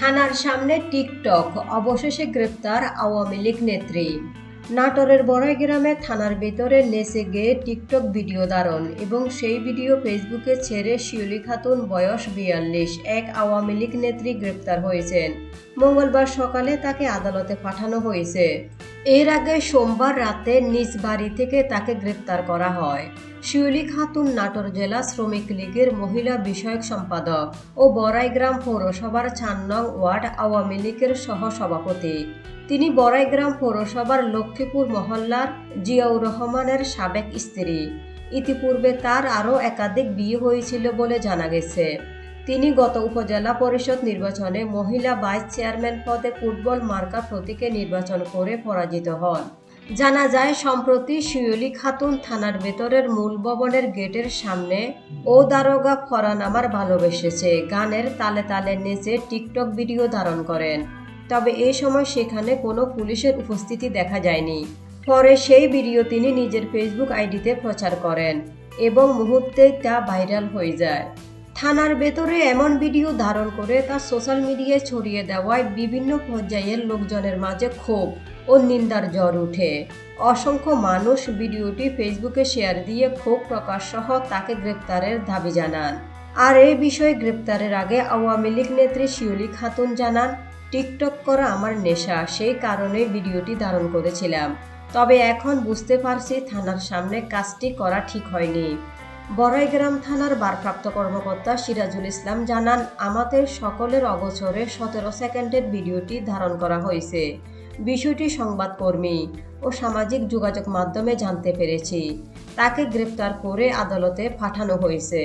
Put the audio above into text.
থানার সামনে টিকটক, অবশেষে গ্রেপ্তার আওয়ামী লীগ নেত্রী। নাটোরের বড়াই গ্রামে থানার ভেতরে নেচে গিয়ে টিকটক ভিডিও ধারণ এবং সেই ভিডিও ফেসবুকে ছেড়ে শিউলি খাতুন বয়স বিয়াল্লিশ, এক আওয়ামী লীগ নেত্রী গ্রেপ্তার হয়েছেন। মঙ্গলবার সকালে তাকে আদালতে পাঠানো হয়েছে। এর আগে সোমবার রাতে নিজ বাড়ি থেকে তাকে গ্রেপ্তার করা হয়। শিউলি খাতুন নাটোর জেলা শ্রমিক লীগের মহিলা বিষয়ক সম্পাদক ও বড়াইগ্রাম পৌরসভার চার নং ওয়ার্ড আওয়ামী লীগের সহ সভাপতি তিনি বড়াইগ্রাম পৌরসভার লক্ষ্মীপুর মহল্লার জিয়াউর রহমানের সাবেক স্ত্রী। ইতিপূর্বে তার আরও একাধিক বিয়ে হয়েছিল বলে জানা গেছে। তিনি গত উপজেলা পরিষদ নির্বাচনে মহিলা ভাইস চেয়ারম্যান পদে ফুটবল মার্কা প্রতীকে নির্বাচন করে পরাজিত হন। জানা যায়, সম্প্রতি শিউলি খাতুন থানার ভেতরের মূল ভবনের গেটের সামনে ও দারোগা ফরান আমার ভালোবেসেছে গানের তালে তালে নেচে টিকটক ভিডিও ধারণ করেন। তবে এই সময় সেখানে কোনো পুলিশের উপস্থিতি দেখা যায়নি। পরে সেই ভিডিও তিনি নিজের ফেসবুক আইডিতে প্রচার করেন এবং মুহূর্তেই তা ভাইরাল হয়ে যায়। থানার ভেতরে এমন ভিডিও ধারণ করে তা সোশ্যাল মিডিয়ায় ছড়িয়ে দেওয়ায় বিভিন্ন পর্যায়ের লোকজনের মাঝে ক্ষোভ ও নিন্দার জ্বর উঠে অসংখ্য মানুষ ভিডিওটি ফেসবুকে শেয়ার দিয়ে ক্ষোভ প্রকাশ সহ তাকে গ্রেপ্তারের দাবি জানান। আর এই বিষয়ে গ্রেপ্তারের আগে আওয়ামী লীগ নেত্রী শিউলি খাতুন জানান, টিকটক করা আমার নেশা, সেই কারণে ভিডিওটি ধারণ করেছিলাম। তবে এখন বুঝতে পারছি থানার সামনে কাজটি করা ঠিক হয়নি। বড়াইগ্রাম থানার ভারপ্রাপ্ত কর্মকর্তা সিরাজুল ইসলাম জানান, আমাদের সকলের অগোচরে সতেরো সেকেন্ডের ভিডিওটি ধারণ করা হয়েছে। বিষয়টি সংবাদকর্মী ও সামাজিক যোগাযোগ মাধ্যমে জানতে পেরেছি। তাকে গ্রেপ্তার করে আদালতে পাঠানো হয়েছে।